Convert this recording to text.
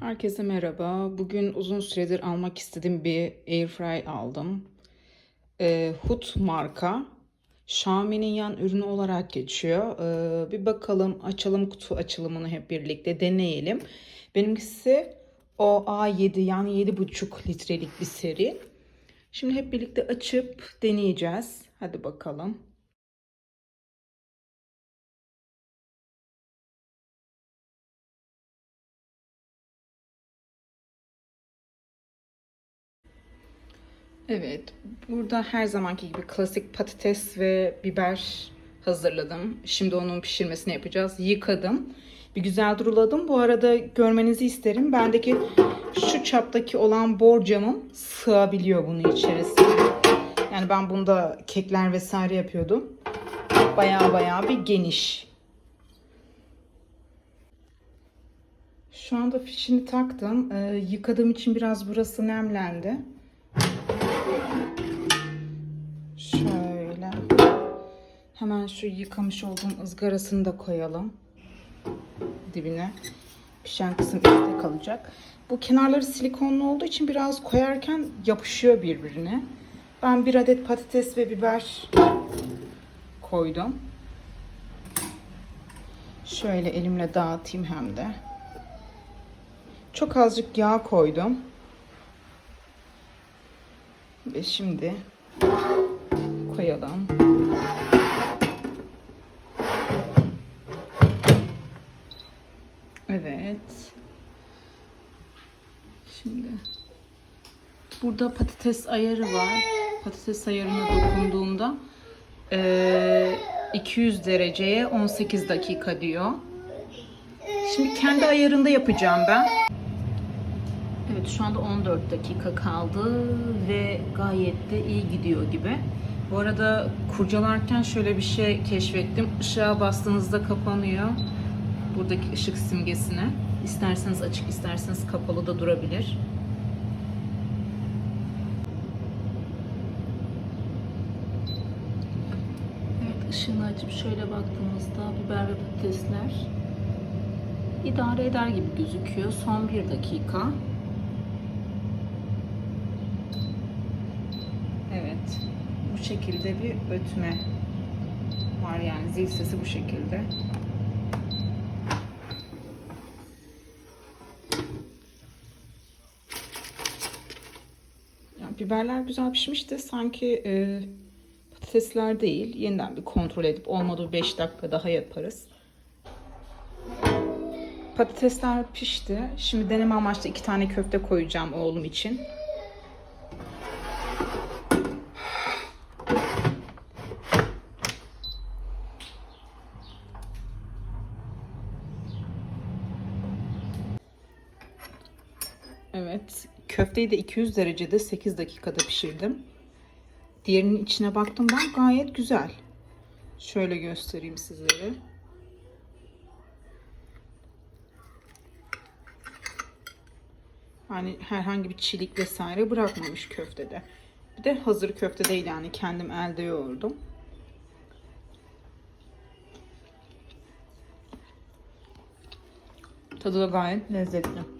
Herkese merhaba. Bugün uzun süredir almak istediğim bir airfry aldım. Ee, Hut marka. Xiaomi'nin yan ürünü olarak geçiyor. Ee, bir bakalım, açalım kutu açılımını hep birlikte deneyelim. Benimkisi o A7 yani 7,5 litrelik bir seri. Şimdi hep birlikte açıp deneyeceğiz. Hadi bakalım. Evet, burada her zamanki gibi klasik patates ve biber hazırladım. Şimdi onun pişirmesini yapacağız. Yıkadım. Bir güzel duruladım. Bu arada görmenizi isterim. Bendeki şu çaptaki olan borcamım sığabiliyor bunun içerisine. Yani ben bunda kekler vesaire yapıyordum. Baya baya bir geniş. Şu anda fişini taktım. Ee, yıkadığım için biraz burası nemlendi. Şöyle. Hemen şu yıkamış olduğum ızgarasını da koyalım. Dibine. Pişen kısım üstte kalacak. Bu kenarları silikonlu olduğu için biraz koyarken yapışıyor birbirine. Ben bir adet patates ve biber koydum. Şöyle elimle dağıtayım hem de. Çok azıcık yağ koydum. Ve şimdi koyalım. Evet. Şimdi burada patates ayarı var. Patates ayarına dokunduğumda eee, 200 dereceye 18 dakika diyor. Şimdi kendi ayarında yapacağım ben. Evet şu anda 14 dakika kaldı ve gayet de iyi gidiyor gibi. Bu arada kurcalarken şöyle bir şey keşfettim. Işığa bastığınızda kapanıyor. Buradaki ışık simgesine. İsterseniz açık, isterseniz kapalı da durabilir. Evet, ışığını açıp şöyle baktığımızda biber ve patatesler idare eder gibi gözüküyor. Son bir dakika. Evet. Bu şekilde bir ötme var yani zil sesi bu şekilde. Biberler güzel pişmiş de sanki e, patatesler değil. Yeniden bir kontrol edip olmadı 5 dakika daha yaparız. Patatesler pişti. Şimdi deneme amaçlı iki tane köfte koyacağım oğlum için. Evet. Köfteyi de 200 derecede 8 dakikada pişirdim. Diğerinin içine baktım ben gayet güzel. Şöyle göstereyim sizlere. Yani herhangi bir çilik vesaire bırakmamış köftede. Bir de hazır köfte değil yani kendim elde yoğurdum. Tadı da gayet lezzetli.